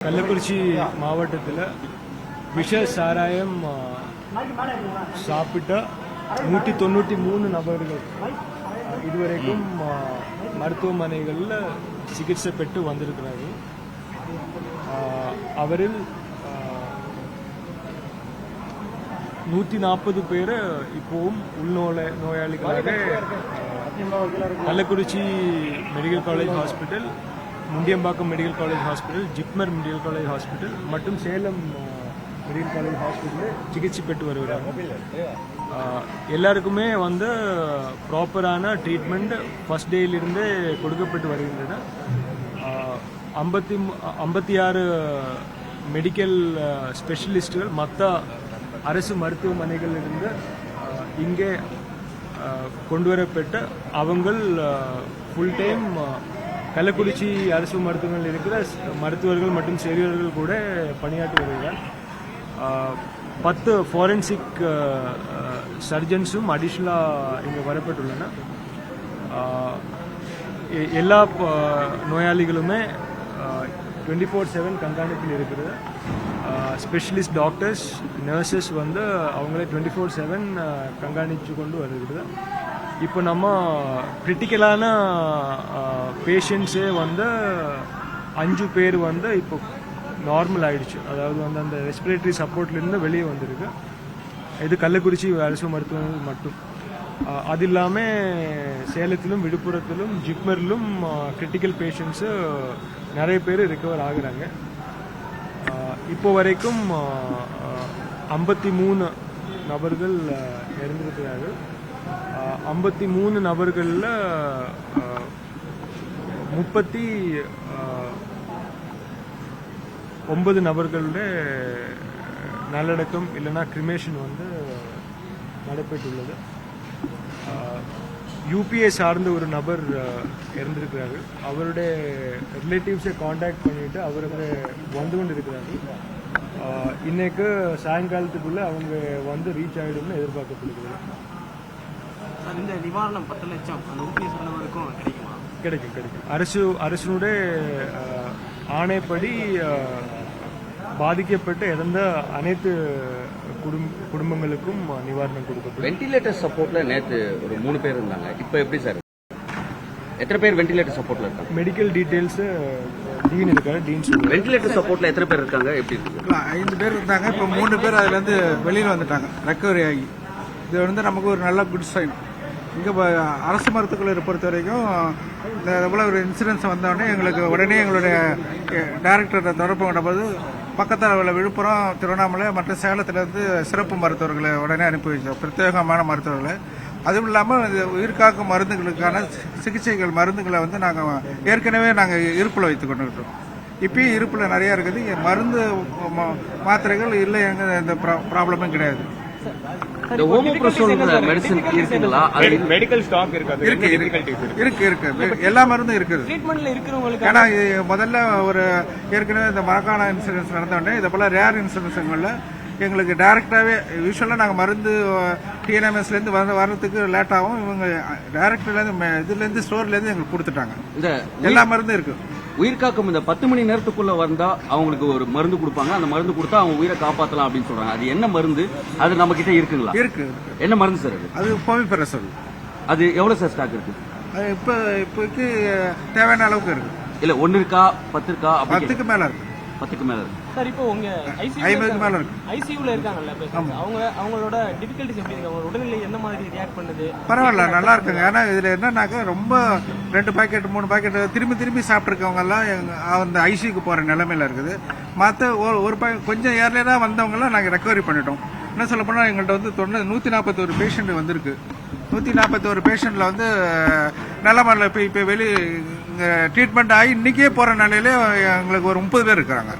கள்ளக்குறிச்சி மாவட்டத்தில் விஷ சாராயம் சாப்பிட்ட நூற்றி தொண்ணூற்றி மூணு நபர்கள் இதுவரைக்கும் மருத்துவமனைகளில் சிகிச்சை பெற்று வந்திருக்கிறார்கள் அவரில் நூற்றி நாற்பது பேர் இப்போவும் உள்நோய நோயாளிகளாக Kallakurichi medical college hospital Mundiyambakkam medical college hospital JIPMER medical college hospital மற்றும் சேலம் மெடிக்கல் காலேஜ் ஹாஸ்பிட்டலில் சிகிச்சை பெற்று வருகிறாங்க. எல்லாருக்குமே வந்து ப்ராப்பரான ட்ரீட்மெண்ட் ஃபர்ஸ்ட் டேயிலிருந்தே கொடுக்கப்பட்டு வருகின்றன. ஐம்பத்தி ஐம்பத்தி ஆறு மெடிக்கல் ஸ்பெஷலிஸ்ட்டுகள் மற்ற அரசு மருத்துவமனைகளிலிருந்து இங்கே கொண்டு வரப்பட்ட அவங்கள் ஃபுல் டைம் கள்ளக்குறிச்சி அரசு மருத்துவமனையில் இருக்கிற மருத்துவர்கள் மற்றும் செவிலியர்கள் கூட பணியாற்றி வருகிறார். பத்து ஃபாரன்சிக் சர்ஜன்ஸும் அடிஷ்னலாக இங்கே வரப்பட்டுள்ளன. எ- எல்லா நோயாளிகளுமே டுவெண்ட்டி ஃபோர் செவன் கண்காணிப்பில் இருக்கிறது. ஸ்பெஷலிஸ்ட் டாக்டர்ஸ் நர்சஸ் வந்து அவங்களே டுவெண்ட்டி ஃபோர் செவன் கண்காணித்து கொண்டு வருகிறது. இப்போ நம்ம கிரிட்டிக்கலான பேஷண்ட்ஸே வந்து அஞ்சு பேர் வந்து இப்போ நார்மல் ஆயிடுச்சு. அதாவது வந்து அந்த ரெஸ்பிரேட்டரி சப்போர்ட்லேருந்து வெளியே வந்திருக்கு. இது கள்ளக்குறிச்சி அரசு மருத்துவமனை மட்டும். அது இல்லாமல் சேலத்திலும் விழுப்புரத்திலும் ஜிப்மரிலும் கிரிட்டிக்கல் பேஷண்ட்ஸு நிறைய பேர் ரிக்கவர் ஆகுறாங்க. இப்போ வரைக்கும் ஐம்பத்தி மூணு நபர்கள் இறந்திருக்கிறார்கள். ஐம்பத்தி மூணு நபர்களில் முப்பத்தி ஒன்பது நபர்களுடைய நல்லடக்கம் இல்லைன்னா கிரிமேஷன் வந்து நடைபெற்றுள்ளது. யூபிஐ சார்ந்த ஒரு நபர் இறந்திருக்கிறார்கள். அவருடைய ரிலேட்டிவ்ஸை காண்டாக்ட் பண்ணிட்டு அவர் வந்து வந்து கொண்டு இருக்கிறார்கள் இன்றைக்கு இன்னைக்கு அவங்க வந்து ரீச் ஆகிடும்னு எதிர்பார்க்கப்படுகிறது. இந்த நிவாரணம் பத்து லட்சம் அந்த ஊபிஎஸ் சொன்னவருக்கும் கிடைக்குமா? கிடைக்கும் கிடைக்கும். அரசு அரசினுடைய ஆணைப்படி பாதிக்கப்பட்டு இறந்த அனைத்து குடும் குடும்பங்களுக்கும் நிவாரணம் கொடுக்கப்படும் வென்டிலேட்டர் சப்போர்ட்ல நேத்து ஒரு மூணு பேர் இருந்தாங்க. இப்போ எப்படி சார்? எத்தனை பேர் வென்டிலேட்டர் சப்போர்ட்ல இருக்காங்க? மெடிக்கல் டீட்டெயில்ஸ் டீன் இருக்காரு டீன் வென்டிலேட்டர் சப்போர்ட்ல எத்தனை பேர் இருக்காங்க? எப்படி இருக்கு ஐந்து பேர் இருந்தாங்க. இப்போ மூணு பேர் அதுலேருந்து வெளியில் வந்துட்டாங்க. ரெக்கவரி ஆகி. இது வந்து நமக்கு ஒரு நல்ல குட் சைன் இங்கே அரசு மருத்துவக்குள்ள பொறுத்த வரைக்கும் இந்த போல ஒரு இன்சூரன்ஸ் வந்தோடனே எங்களுக்கு உடனே எங்களுடைய டேரக்டரை தொடர்பு கொண்டபோது பக்கத்தில் உள்ள விழுப்புரம் திருவண்ணாமலை மற்ற சேலத்திலேருந்து சிறப்பு மருத்துவர்களை உடனே அனுப்பி வச்சோம். பிரத்யேகமான மருத்துவர்களை. அதுவும் இல்லாமல் இந்த உயிர்காக்கும் மருந்துகளுக்கான சிகிச்சைகள் மருந்துகளை வந்து நாங்கள் ஏற்கனவே நாங்கள் இருப்பில் வைத்து கொண்டுக்கிட்டோம் இப்பயும் இருப்பில் நிறையா இருக்குது. மருந்து மாத்திரைகள் இல்லை எங்க எந்த ப்ராப்ளமும் கிடையாது. இந்த ஓமோப்ரசோல்ன்ற மெடிசன் இருக்குங்களா? அது மெடிக்கல் ஸ்டாக் இருக்காது இருக்கு இருக்கு இருக்கு. இருக்கு. எல்லா மருந்தும் இருக்குது. ட்ரீட்மெண்ட்ல இருக்கிறவங்களுக்கு ஏன்னா இது முதல்ல ஒரு ஏற்கனவே இந்த மரக்கான இன்சூரன்ஸ் நடந்த உடனே இதை போல ரேர் இன்சூரன்ஸுங்களில் எங்களுக்கு டைரக்டாகவே யூஸ்வலாக நாங்கள் மருந்து டிஎன்எம்எஸ்லேருந்து வர வரதுக்கு லேட் ஆகும் இவங்க டைரக்ட்லேருந்து இதுலேருந்து ஸ்டோர்லேருந்து எங்களுக்கு கொடுத்துட்டாங்க. எல்லா மருந்தும் இருக்கு. உயிர்காக்கும் இந்த பத்து மணி நேரத்துக்குள்ள வந்தா அவங்களுக்கு ஒரு மருந்து கொடுப்பாங்க. அந்த மருந்து கொடுத்தா அவங்க உயிரை காப்பாத்தலாம் அப்படின்னு சொல்றாங்க. அது என்ன மருந்து? அது நம்ம கிட்ட இருக்குங்களா? இருக்கு. என்ன மருந்து சார் அது? அது போமிபெரசல். அது எவ்வளவு சார் ஸ்டாக் இருக்கு? அது இப்போ இப்போக்கு தேவையான அளவுக்கு இருக்கு. இல்ல ஒன்னு இருக்கா பத்து இருக்கா பத்துக்கு மேல இருக்கு. பத்துக்கு மேல இருக்கு. சார் இப்போ உங்க ஐசியூ ஐம்பதுக்கு மேல இருக்கு. ஐசியூல இருக்காங்கல்ல அவங்க அவங்களோட டிஃபிகல்ட்டிஸ் எப்படி இருக்கு? அவங்க உடல்நிலை எந்த மாதிரி ரியாக்ட் பண்ணுது? பரவாயில்ல நல்லா இருக்குங்க. ஏன்னா இதுல என்னன்னாக்கா ரொம்ப ரெண்டு பாக்கெட் மூணு பாக்கெட் திரும்பி திரும்பி சாப்பிட்ருக்கவங்க எல்லாம் அந்த ஐசியூக்கு போற நிலைமையில இருக்குது. மற்ற ஒரு பாக்கெட் கொஞ்சம் ஏர்லியரா வந்தவங்க எல்லாம் நாங்க ரெக்கவரி பண்ணிட்டோம். என்ன சொல்ல போனா எங்கள்கிட்ட வந்து தொண்ணூ நூத்தி நாற்பத்தோரு பேஷண்ட் வந்திருக்கு. நூத்தி நாற்பத்தோரு பேஷண்ட்ல வந்து நிலமரில் இப்போ இப்போ வெளி ட்ரீட்மெண்ட் ஆகி இன்னைக்கே போற நிலையில எங்களுக்கு ஒரு முப்பது பேர் இருக்கிறாங்க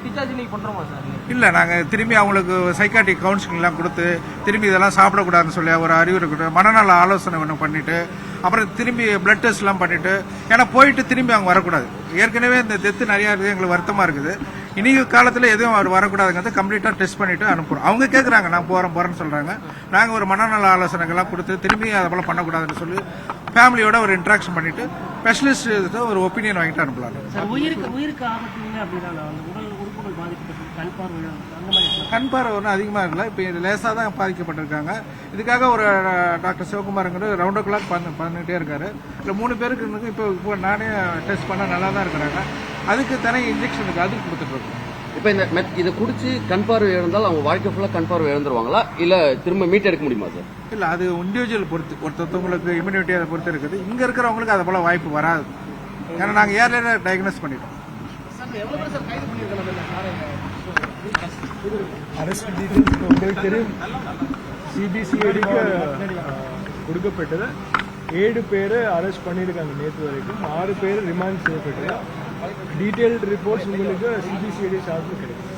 இல்ல நாங்க திரும்பி அவங்களுக்கு சைக்காட்டிக் கவுன்சிலிங் எல்லாம் கொடுத்து திரும்பி இதெல்லாம் சாப்பிடக்கூடாதுன்னு சொல்லி ஒரு அறிவுரை கொடுத்து மனநல ஆலோசனை ஒன்று பண்ணிட்டு அப்புறம் திரும்பி பிளட் டெஸ்ட் எல்லாம் பண்ணிட்டு ஏன்னா போயிட்டு திரும்பி அவங்க வரக்கூடாது. ஏற்கனவே இந்த டெத்து நிறைய இருக்குது எங்களுக்கு வருத்தமா இருக்குது. இனி காலத்துல எதுவும் அவர் வரக்கூடாதுங்கிறத கம்ப்ளீட்டா டெஸ்ட் பண்ணிட்டு அனுப்புறோம். அவங்க கேக்குறாங்க நான் போறேன் போறேன்னு சொல்றாங்க. நாங்க ஒரு மனநல ஆலோசனைகள்லாம் கொடுத்து திரும்பி அதை போல பண்ணக்கூடாதுன்னு சொல்லி ஃபேமிலியோட ஒரு இன்ட்ராக்ஷன் பண்ணிட்டு ஸ்பெஷலிஸ்ட் ஒரு ஒப்பீனியன் வாங்கிட்டு அனுப்பலாம். உயிருக்கு இல்லை கண் பார்வை ஒன்றும் அதிகமாக இருக்கல. இப்போ இது லேசாக தான் பாதிக்கப்பட்டிருக்காங்க. இதுக்காக ஒரு டாக்டர் சிவகுமாருங்கிற ரவுண்ட் ஓ கிளாக் பண்ண பண்ணிட்டே இருக்காரு. இல்லை மூணு பேருக்கு இப்போ இப்போ நானே டெஸ்ட் பண்ண நல்லா தான் இருக்கிறாங்க. அதுக்கு தனி இன்ஜெக்ஷன் இருக்குது அதுக்கு கொடுத்துட்ருக்கோம் இப்போ இந்த மெத் இதை குடிச்சு கண் பார்வை இழந்தால் அவங்க வாழ்க்கை ஃபுல்லாக கண் பார்வை இழந்துருவாங்களா? இல்லை திரும்ப மீட் எடுக்க முடியுமா சார்? இல்லை அது இண்டிவிஜுவல் பொறுத்து ஒருத்தவங்களுக்கு இம்யூனிட்டி அதை பொறுத்து இருக்குது. இங்கே இருக்கிறவங்களுக்கு அது போல் வாய்ப்பு வராது. ஏன்னா நாங்கள் ஏர்லேயே டயக்னோஸ் பண்ணிட்டோம். அரெஸ்ட் டீட்டெயில்ஸ் உங்களுக்கு தெரியும். சிபிசிஐடிக்கு கொடுக்கப்பட்டது. ஏழு பேர் அரெஸ்ட் பண்ணியிருக்காங்க நேற்று வரைக்கும். ஆறு பேர் ரிமாண்ட் செய்யப்பட்டது. டீட்டெயில்டு ரிப்போர்ட்ஸ் உங்களுக்கு சிபிசிஐடி சார்பில் கிடைக்கும்.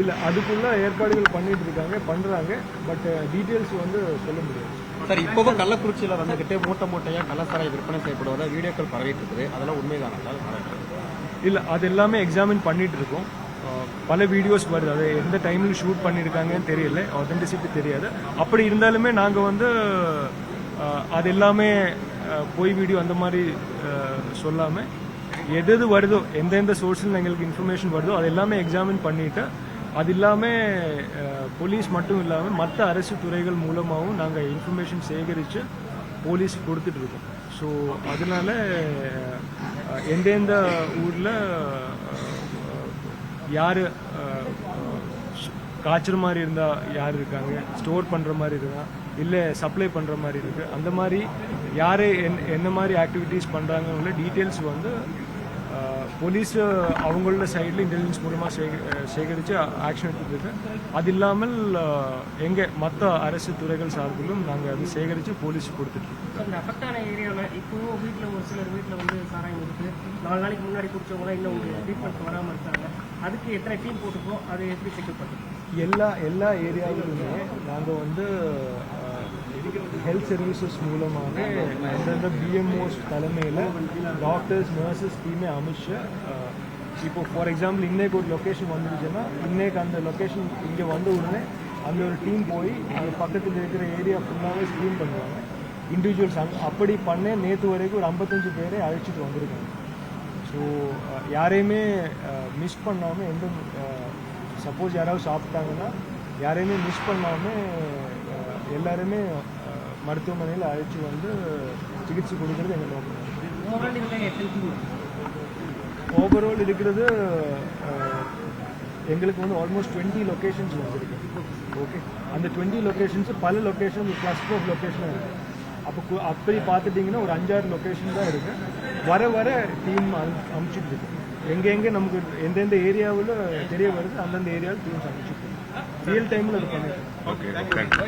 இல்லை அதுக்குள்ள ஏற்பாடுகள் பண்ணிட்டு இருக்காங்க பண்றாங்க பட் டீட்டெயில்ஸ் வந்து சொல்ல முடியாது. சார் இப்போவே கள்ளக்குறிச்சியில் வந்துகிட்டு மூட்டை மூட்டையா கள்ளசாராய் விற்பனை செய்யப்படுவதா வீடியோக்கள் பரவிட்டு இருக்குது. அதெல்லாம் உண்மைதானா சார்? இல்லை. அது எல்லாமே எக்ஸாமின் பண்ணிட்டு இருக்கோம். பல வீடியோஸ் வருது. அது எந்த டைமில் ஷூட் பண்ணியிருக்காங்கன்னு தெரியல. ஆத்தென்டிசிட்டி தெரியாது. அப்படி இருந்தாலுமே நாங்கள் வந்து அஹ், அது எல்லாமே போய் வீடியோ அந்த மாதிரி சொல்லாமல் எது எது வருதோ எந்தெந்த சோர்ஸில் எங்களுக்கு இன்ஃபர்மேஷன் வருதோ அது எல்லாமே எக்ஸாமின் பண்ணிட்டு அது இல்லாமல் போலீஸ் மட்டும் இல்லாமல் மற்ற அரசு துறைகள் மூலமாகவும் நாங்கள் இன்ஃபர்மேஷன் சேகரித்து போலீஸ் கொடுத்துட்டு இருக்கோம். ஸோ அதனால எந்தெந்த ஊரில் யார் காய்ச்சுற மாதிரி இருந்தால் யார் இருக்காங்க? ஸ்டோர் பண்ணுற மாதிரி இருக்கா இல்லை சப்ளை பண்ணுற மாதிரி இருக்குது அந்த மாதிரி யார் என் என்ன மாதிரி ஆக்டிவிட்டீஸ் பண்ணுறாங்கன்னு டீட்டெயில்ஸ் வந்து போலீஸ் அவங்களோட சைடில் இன்டெலிஜென்ஸ் மூலமாக சேக சேகரித்து ஆக்ஷன் எடுத்துட்டு அது இல்லாமல் எங்கள் மற்ற அரசு துறைகள் சார்பிலும் நாங்கள் அது சேகரித்து போலீஸ் கொடுத்துட்ருக்கோம் இந்த அஃபெக்டான ஏரியாவில் இப்போவும் வீட்டில் ஒரு சிலர் வீட்டில் வந்து சாராயம் இருக்குது நாலு நாளைக்கு முன்னாடி குடிச்சவங்களாம் இன்னும் ஒரு ட்ரீட்மெண்ட் வராமல் இருக்காங்க. அதுக்கு எத்தனை டீம் போட்டுக்கோ அது எப்படி செக்அப் பண்ணுறோம் எல்லா எல்லா ஏரியாவிலுமே நாங்கள் வந்து ஹெல்த் சர்வீசஸ் மூலமாக எந்தெந்த பிஎம்ஓஸ் தலைமையில் டாக்டர்ஸ் நர்சஸ் டீமே அமைச்சு இப்போ ஃபார் எக்ஸாம்பிள் இன்னைக்கு ஒரு லொக்கேஷன் வந்துருச்சுன்னா இன்னைக்கு அந்த லொக்கேஷன் இங்கே வந்த உடனே அந்த ஒரு டீம் போய் அந்த பக்கத்தில் இருக்கிற ஏரியா ஃபுல்லாகவே ஸ்க்ரீன் பண்ணுவாங்க. இண்டிவிஜுவல்ஸ் அங் அப்படி பண்ண நேற்று வரைக்கும் ஒரு ஐம்பத்தஞ்சு பேரை அழைச்சிட்டு வந்திருக்காங்க. ஸோ யாரையுமே மிஸ் பண்ணாமல் எந்த சப்போஸ் யாராவது சாப்பிட்டாங்கன்னா யாரையுமே மிஸ் பண்ணாமல் எல்லாருமே மருத்துவமனையில் அழைச்சி வந்து சிகிச்சை கொடுக்கறது எங்கள் நோக்கம். ஓவரால் இருக்கிறது எங்களுக்கு வந்து ஆல்மோஸ்ட் டுவெண்ட்டி லொக்கேஷன்ஸ் வந்துருக்கு. ஓகே அந்த டுவெண்ட்டி லொக்கேஷன்ஸ் பல லொக்கேஷன் கிளஸ்டர் ஆஃப் லொக்கேஷன் இருக்குது அப்போ அப்படி பார்த்துட்டிங்கன்னா ஒரு அஞ்சாறு லொக்கேஷன் தான் இருக்குது வர வர டீம் அனுப்பிச்சிட்டு இருக்கு. எங்கெங்கே நமக்கு எந்தெந்த ஏரியாவில் தெரிய வருது அந்தந்த ஏரியாவில் டீம்ஸ் அனுப்பிச்சிட்டு ரியல் டைமில் அது பண்ணிட்டு